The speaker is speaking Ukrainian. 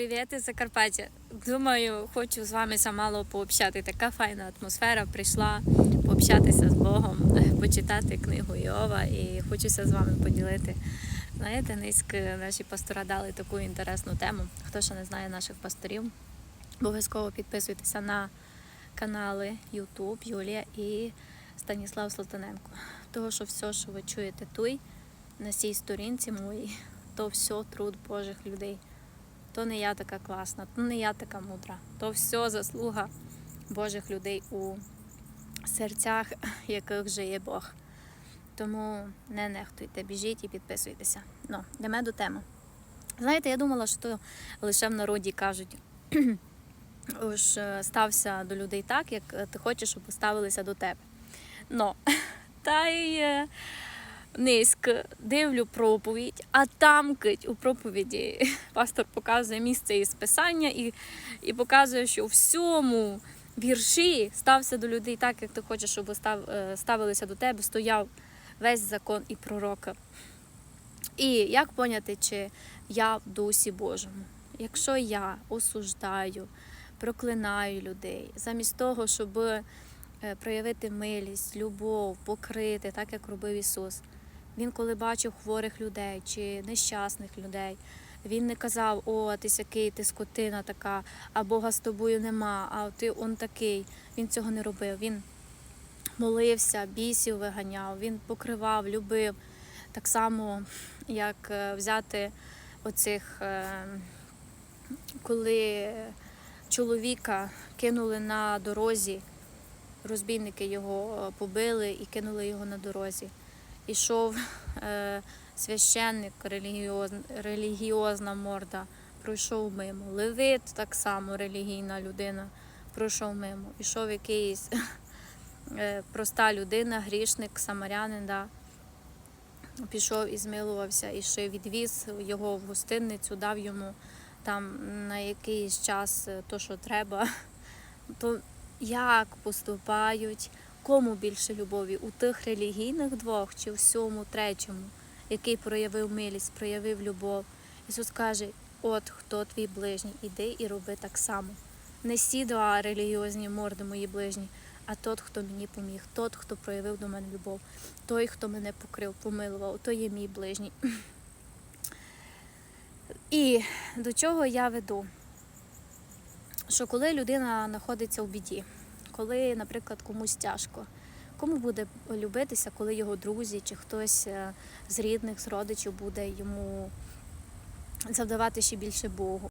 Привіт із Закарпаття. Думаю, хочу з вами замало пообщати. Така файна атмосфера. Прийшла пообщатися з Богом, почитати книгу Йова і хочуся з вами поділити. Знаєте, низьки наші пастора дали таку інтересну тему. Хто ще не знає наших пасторів, обов'язково підписуйтеся на канали YouTube Юлія і Станіслав Слотаненко. Того, що все, що ви чуєте тут, на цій сторінці моїй, то все труд Божих людей. То не я така класна, то не я така мудра. То все заслуга Божих людей у серцях, яких жиє Бог. Тому не нехтуйте, біжіть і підписуйтеся. Ну, йдемо до теми. Знаєте, я думала, що лише в народі кажуть. Уж е, стався до людей так, як е, ти хочеш, щоб ставилися до тебе. Но, та й е, низько дивлю проповідь, а там кить у проповіді пастор показує місце із писання і, і показує, що у всьому вірші стався до людей так, як ти хочеш, щоб е, ставилися до тебе, стояв весь закон і пророка. І як поняти, чи я в дусі Божому? Якщо я осуждаю, проклинаю людей, замість того, щоб е, проявити милість, любов, покрити, так як робив Ісус. Він, коли бачив хворих людей чи нещасних людей, він не казав, о, ти сякий, ти скотина така, а Бога з тобою нема, а ти он такий. Він цього не робив. Він молився, бісів виганяв, він покривав, любив. Так само, як е, взяти оцих, е, коли чоловіка кинули на дорозі, розбійники його е, побили і кинули його на дорозі. Ішов е, священник, релігіоз, релігіозна морда, пройшов мимо. Левит так само релігійна людина, пройшов мимо. Ішов якийсь е, проста людина, грішник, самарянин, да, пішов і змилувався, і ще відвіз його в гостинницю, дав йому там на якийсь час е, то, що треба. То як поступають, кому більше любові? У тих релігійних двох чи всьому третьому, який проявив милість, проявив любов. Ісус каже: от хто твій ближній, іди і роби так само. Не сі два релігіозні морди мої ближні, а тот, хто мені поміг, тот, хто проявив до мене любов, той, хто мене покрив, помилував, то є мій ближній. І до чого я веду? Що коли людина знаходиться в біді, коли, наприклад, комусь тяжко, кому буде любитися, коли його друзі чи хтось е, з рідних, з родичів буде йому завдавати ще більше Богу.